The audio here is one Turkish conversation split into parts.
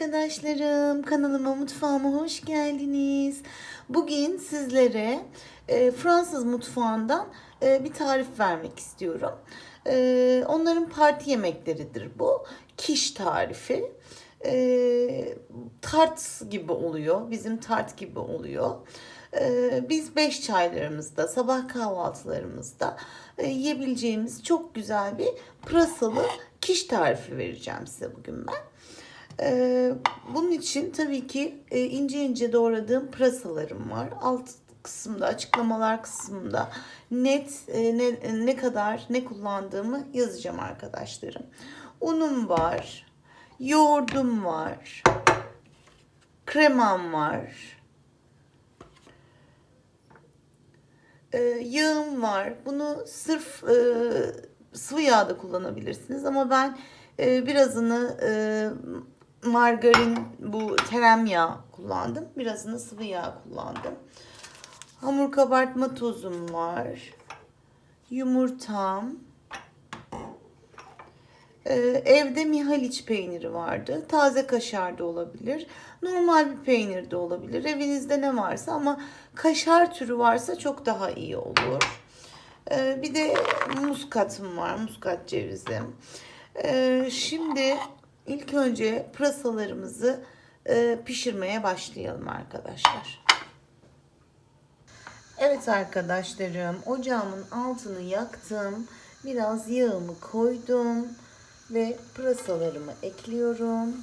arkadaşlarım. Kanalıma mutfağıma hoş geldiniz. Bugün sizlere e, Fransız mutfağından e, bir tarif vermek istiyorum. E, onların parti yemekleridir bu. Kiş tarifi. E, tart gibi oluyor. Bizim tart gibi oluyor. E, biz beş çaylarımızda, sabah kahvaltılarımızda e, yiyebileceğimiz çok güzel bir pırasalı kiş tarifi vereceğim size bugün ben. Ee, bunun için tabii ki e, ince ince doğradığım pırasalarım var. Alt kısımda açıklamalar kısmında net e, ne, ne kadar ne kullandığımı yazacağım arkadaşlarım. Unum var, yoğurdum var, kremam var, e, yağım var. Bunu sırf e, sıvı yağda kullanabilirsiniz ama ben e, birazını e, margarin bu tereyağı kullandım. Birazını sıvı yağ kullandım. Hamur kabartma tozum var. Yumurtam. Ee, evde Mihaliç peyniri vardı. Taze kaşar da olabilir. Normal bir peynir de olabilir. Evinizde ne varsa ama kaşar türü varsa çok daha iyi olur. Ee, bir de muskatım var. Muskat cevizim. Ee, şimdi ilk önce pırasalarımızı e, pişirmeye başlayalım arkadaşlar. Evet arkadaşlarım ocağımın altını yaktım. Biraz yağımı koydum ve pırasalarımı ekliyorum.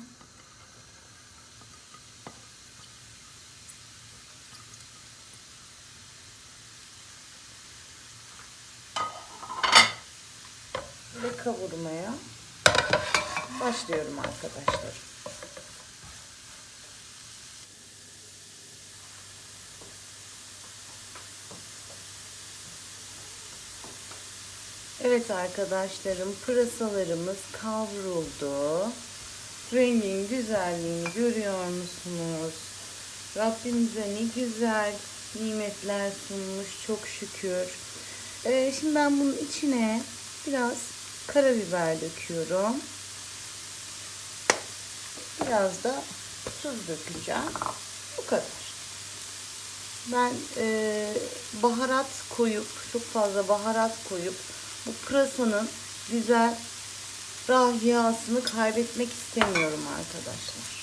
Ve kavurmaya başlıyorum arkadaşlar. Evet arkadaşlarım pırasalarımız kavruldu. Rengin güzelliğini görüyor musunuz? Rabbimize ne güzel nimetler sunmuş çok şükür. Ee, şimdi ben bunun içine biraz karabiber döküyorum. Biraz da tuz dökeceğim. Bu kadar. Ben e, baharat koyup, çok fazla baharat koyup bu pırasanın güzel rahiyasını kaybetmek istemiyorum arkadaşlar.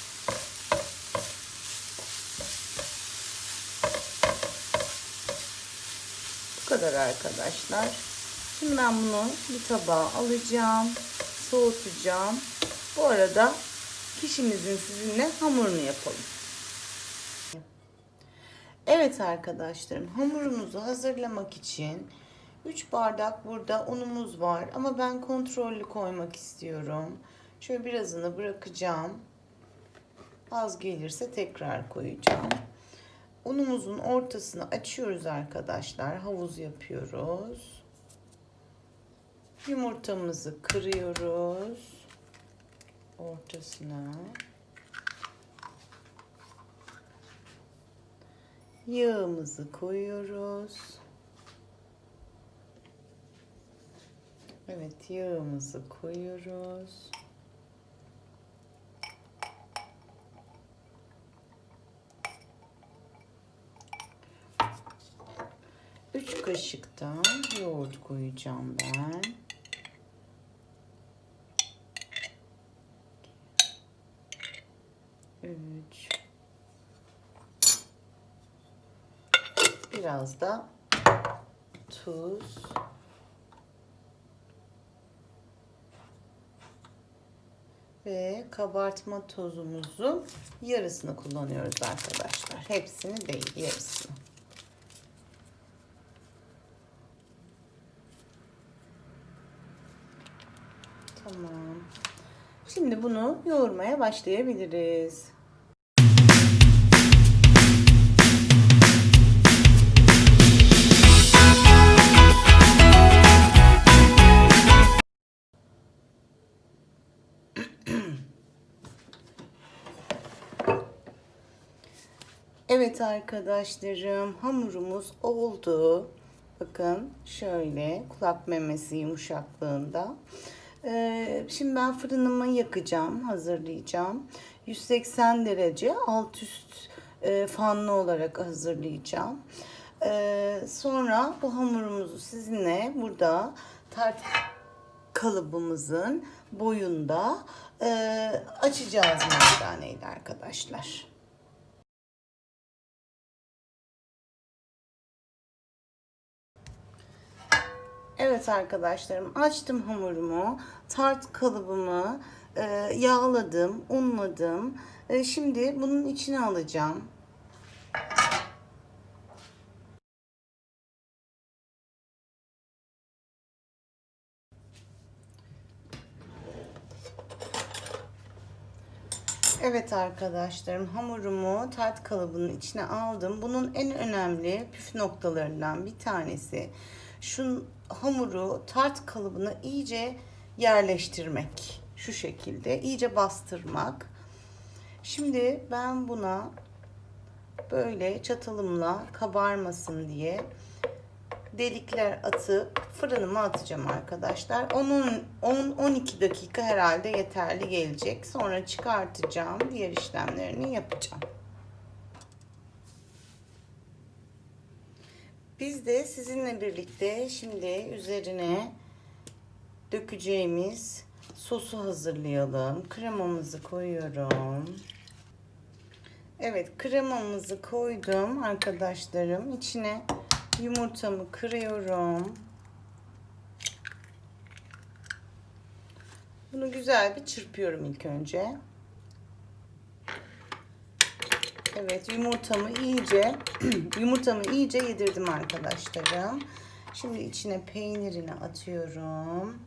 Bu kadar arkadaşlar. Şimdi ben bunu bir tabağa alacağım. Soğutacağım. Bu arada kişimizin sizinle hamurunu yapalım. Evet arkadaşlarım hamurumuzu hazırlamak için 3 bardak burada unumuz var ama ben kontrollü koymak istiyorum. Şöyle birazını bırakacağım. Az gelirse tekrar koyacağım. Unumuzun ortasını açıyoruz arkadaşlar. Havuz yapıyoruz. Yumurtamızı kırıyoruz. Ortasına. Yağımızı koyuyoruz. Evet yağımızı koyuyoruz. Üç kaşık yoğurt koyacağım ben. Üç. Biraz da tuz. Ve kabartma tozumuzun yarısını kullanıyoruz arkadaşlar. Hepsini değil, yarısını. Tamam. Şimdi bunu yoğurmaya başlayabiliriz. Evet arkadaşlarım hamurumuz oldu. Bakın şöyle kulak memesi yumuşaklığında. Ee, şimdi ben fırınımı yakacağım, hazırlayacağım. 180 derece alt üst e, fanlı olarak hazırlayacağım. E, sonra bu hamurumuzu sizinle burada tart kalıbımızın boyunda e, açacağız merdaneyle arkadaşlar. Evet arkadaşlarım açtım hamurumu, tart kalıbımı e, yağladım, unladım. E, şimdi bunun içine alacağım. Evet arkadaşlarım hamurumu tart kalıbının içine aldım. Bunun en önemli püf noktalarından bir tanesi şu hamuru tart kalıbına iyice yerleştirmek. Şu şekilde iyice bastırmak. Şimdi ben buna böyle çatalımla kabarmasın diye delikler atıp fırınıma atacağım arkadaşlar. 10-12 dakika herhalde yeterli gelecek. Sonra çıkartacağım. Diğer işlemlerini yapacağım. Biz de sizinle birlikte şimdi üzerine dökeceğimiz sosu hazırlayalım. Kremamızı koyuyorum. Evet kremamızı koydum arkadaşlarım. İçine yumurtamı kırıyorum. Bunu güzel bir çırpıyorum ilk önce. Evet yumurtamı iyice yumurtamı iyice yedirdim arkadaşlarım. Şimdi içine peynirini atıyorum.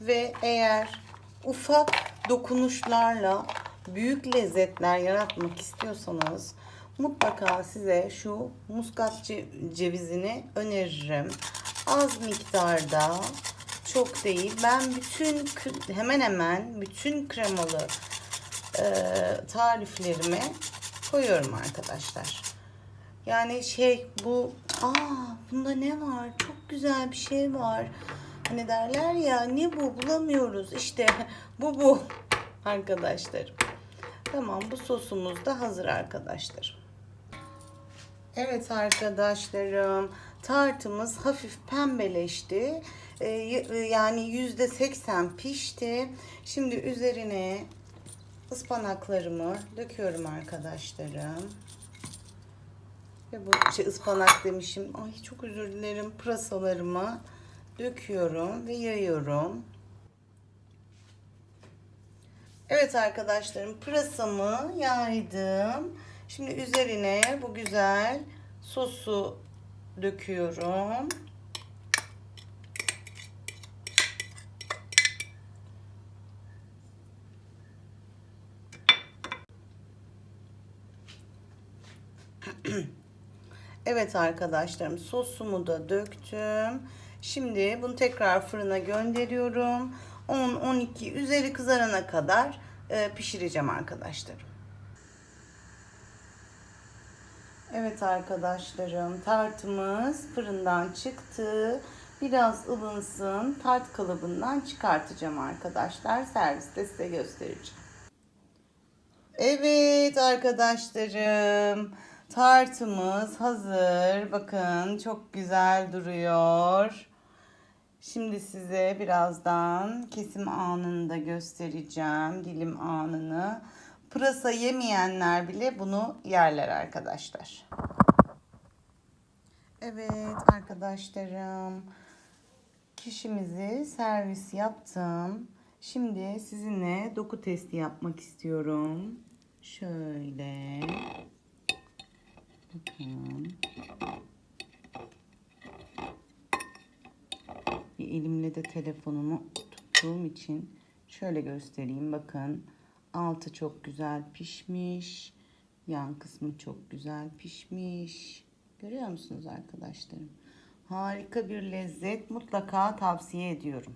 Ve eğer ufak dokunuşlarla büyük lezzetler yaratmak istiyorsanız mutlaka size şu muskat cevizini öneririm. Az miktarda çok değil. Ben bütün hemen hemen bütün kremalı e, tariflerime koyuyorum arkadaşlar. Yani şey bu aa bunda ne var? Çok güzel bir şey var. Hani derler ya ne bu bulamıyoruz. İşte bu bu arkadaşlarım. Tamam bu sosumuz da hazır arkadaşlarım. Evet arkadaşlarım tartımız hafif pembeleşti. Ee, yani yüzde seksen pişti. Şimdi üzerine ıspanaklarımı döküyorum arkadaşlarım. Ve bu şey ıspanak demişim. Ay çok özür dilerim. Pırasalarımı döküyorum ve yayıyorum. Evet arkadaşlarım pırasamı yaydım. Şimdi üzerine bu güzel sosu döküyorum. evet arkadaşlarım sosumu da döktüm. Şimdi bunu tekrar fırına gönderiyorum. 10-12 üzeri kızarana kadar e, pişireceğim arkadaşlarım. Evet arkadaşlarım tartımız fırından çıktı. Biraz ılınsın. Tart kalıbından çıkartacağım arkadaşlar. Serviste size göstereceğim. Evet arkadaşlarım. Tartımız hazır. Bakın çok güzel duruyor. Şimdi size birazdan kesim anını da göstereceğim. Dilim anını. Pırasa yemeyenler bile bunu yerler arkadaşlar. Evet arkadaşlarım. Kişimizi servis yaptım. Şimdi sizinle doku testi yapmak istiyorum. Şöyle. Bakın. Bir elimle de telefonumu tuttuğum için şöyle göstereyim. Bakın altı çok güzel pişmiş. Yan kısmı çok güzel pişmiş. Görüyor musunuz arkadaşlarım? Harika bir lezzet. Mutlaka tavsiye ediyorum.